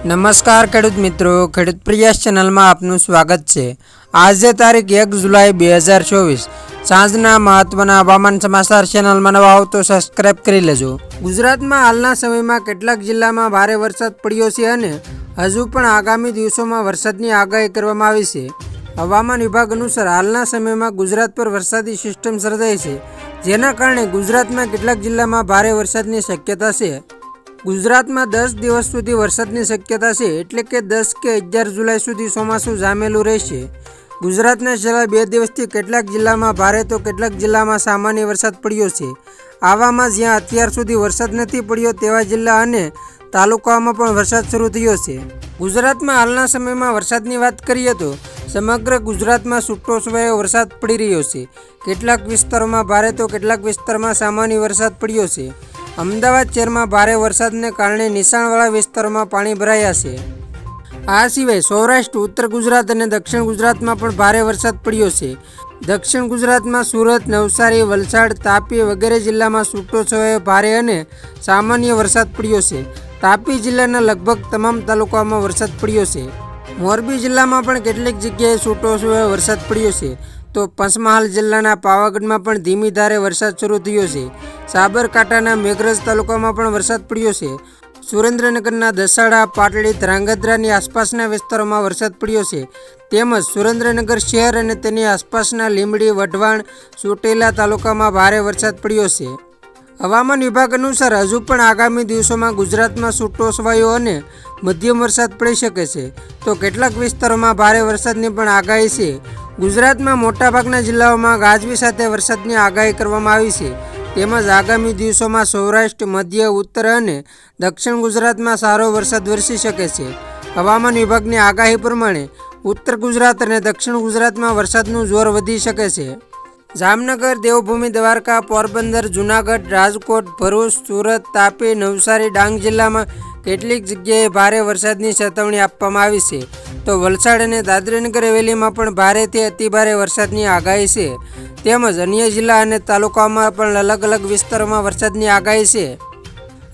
નમસ્કાર ખેડૂત મિત્રો, ખેડૂત પ્રિયાસ ચેનલમાં આપનું સ્વાગત છે. આજે તારીખ એક જુલાઈ બે હજાર ચોવીસ. સાંજના મહત્વના હવામાન સમાચાર ચેનલમાં નવા આવો તો સબસ્ક્રાઇબ કરી લેજો. ગુજરાતમાં હાલના સમયમાં કેટલાક જિલ્લામાં ભારે વરસાદ પડ્યો છે અને હજુ પણ આગામી દિવસોમાં વરસાદની આગાહી કરવામાં આવી છે. હવામાન વિભાગ અનુસાર હાલના સમયમાં ગુજરાત પર વરસાદી સિસ્ટમ સર્જાઈ છે, જેના કારણે ગુજરાતમાં કેટલાક જિલ્લામાં ભારે વરસાદની શક્યતા છે. ગુજરાતમાં દસ દિવસ સુધી વરસાદની શક્યતા છે એટલે કે દસ કે અગિયાર જુલાઈ સુધી ચોમાસું જામેલું રહેશે. ગુજરાતના છેલ્લા બે દિવસથી કેટલાક જિલ્લામાં ભારે તો કેટલાક જિલ્લામાં સામાન્ય વરસાદ પડ્યો છે. આવામાં જ્યાં અત્યાર સુધી વરસાદ નથી પડ્યો તેવા જિલ્લા અને તાલુકાઓમાં પણ વરસાદ શરૂ થયો છે. ગુજરાતમાં હાલના સમયમાં વરસાદની વાત કરીએ તો સમગ્ર ગુજરાતમાં છૂટો છવાયો વરસાદ પડી રહ્યો છે. કેટલાક વિસ્તારોમાં ભારે તો કેટલાક વિસ્તારમાં સામાન્ય વરસાદ પડ્યો છે. અમદાવાદ શહેરમાં ભારે વરસાદને કારણે નિશાણવાળા વિસ્તારોમાં પાણી ભરાયા છે. આ સિવાય સૌરાષ્ટ્ર, ઉત્તર ગુજરાત અને દક્ષિણ ગુજરાતમાં પણ ભારે વરસાદ પડ્યો છે. દક્ષિણ ગુજરાતમાં સુરત, નવસારી, વલસાડ, તાપી વગેરે જિલ્લામાં છૂટોછવાયો ભારે અને સામાન્ય વરસાદ પડ્યો છે. તાપી જિલ્લાના લગભગ તમામ તાલુકાઓમાં વરસાદ પડ્યો છે. મોરબી જિલ્લામાં પણ કેટલીક જગ્યાએ છૂટોછવાયો વરસાદ પડ્યો છે. તો પંચમહાલ જિલ્લાના પાવાગઢમાં પણ ધીમી ધારે વરસાદ શરૂ થયો છે. સાબરકાંઠાના મેઘરજ તાલુકામાં પણ વરસાદ પડ્યો છે. સુરેન્દ્રનગરના દસાડા, પાટડી, ધ્રાંગધ્રાની આસપાસના વિસ્તારોમાં વરસાદ પડ્યો છે. તેમજ સુરેન્દ્રનગર શહેર અને તેની આસપાસના લીંબડી, વઢવાણ, ચોટીલા તાલુકામાં ભારે વરસાદ પડ્યો છે. હવામાન વિભાગ અનુસાર હજુ પણ આગામી દિવસોમાં ગુજરાતમાં છૂટો છવાયો અને મધ્યમ વરસાદ પડી શકે છે. તો કેટલાક વિસ્તારોમાં ભારે વરસાદની પણ આગાહી છે. ગુજરાતમાં મોટાભાગના જિલ્લાઓમાં ગાજવી સાથે વરસાદની આગાહી કરવામાં આવી છે. તેમજ આગામી દિવસોમાં સૌરાષ્ટ્ર, મધ્ય, ઉત્તર અને દક્ષિણ ગુજરાતમાં સારો વરસાદ વરસી શકે છે. હવામાન વિભાગની આગાહી પ્રમાણે ઉત્તર ગુજરાત અને દક્ષિણ ગુજરાતમાં વરસાદનું જોર વધી શકે છે. જામનગર, દેવભૂમિ, દ્વારકા, પોરબંદર, જુનાગઢ, રાજકોટ, ભરૂચ, સુરત, તાપી, નવસારી, ડાંગ જિલ્લામાં કેટલીક જગ્યાએ ભારે વરસાદની ચેતવણી આપવામાં આવી છે. તો વલસાડ અને દાદરાનગર હવેલીમાં પણ ભારેથી અતિભારે વરસાદની આગાહી છે. તેમજ અન્ય જિલ્લા અને તાલુકામાં પણ અલગ અલગ વિસ્તારોમાં વરસાદની આગાહી છે.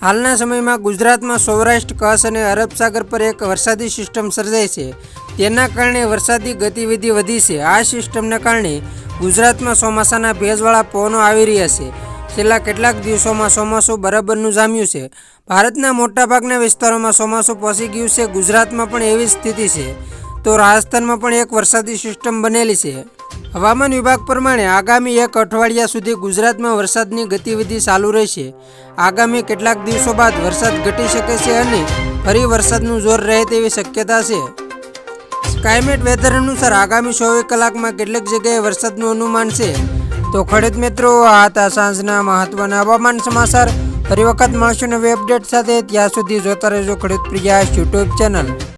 હાલના સમયમાં ગુજરાતમાં સૌરાષ્ટ્ર, કચ્છ અને અરબ સાગર પર એક વરસાદી સિસ્ટમ સર્જાઈ છે. તેના કારણે વરસાદી ગતિવિધિ વધી છે. આ સિસ્ટમના કારણે ગુજરાતમાં ચોમાસાના ભેજવાળા પવનો આવી રહ્યા છે. છેલ્લા કેટલાક દિવસોમાં ચોમાસું બરાબરનું જામ્યું છે. ભારતના મોટાભાગના વિસ્તારોમાં ચોમાસું પહોંચી ગયું છે. ગુજરાતમાં પણ એવી સ્થિતિ છે. તો રાજસ્થાનમાં પણ એક વરસાદી સિસ્ટમ બનેલી છે. હવામાન વિભાગ પ્રમાણે આગામી એક અઠવાડિયા સુધી ગુજરાતમાં વરસાદની ગતિવિધિ ચાલુ રહેશે. આગામી કેટલાક દિવસો બાદ વરસાદ ઘટી શકે છે અને ફરી વરસાદનું જોર રહે તેવી શક્યતા છે. ક્લાઇમેટ વેધર અનુસાર આગામી ચોવીસ કલાકમાં કેટલીક જગ્યાએ વરસાદનું અનુમાન છે. તો ખેડૂત મિત્રો, આ હતા સાંજના મહત્વના હવામાન સમાચાર. ફરી વખત મળશું નવી અપડેટ સાથે. ત્યાં સુધી જોતા રહેજો ખેડૂત પ્રિયા યુટ્યુબ ચેનલ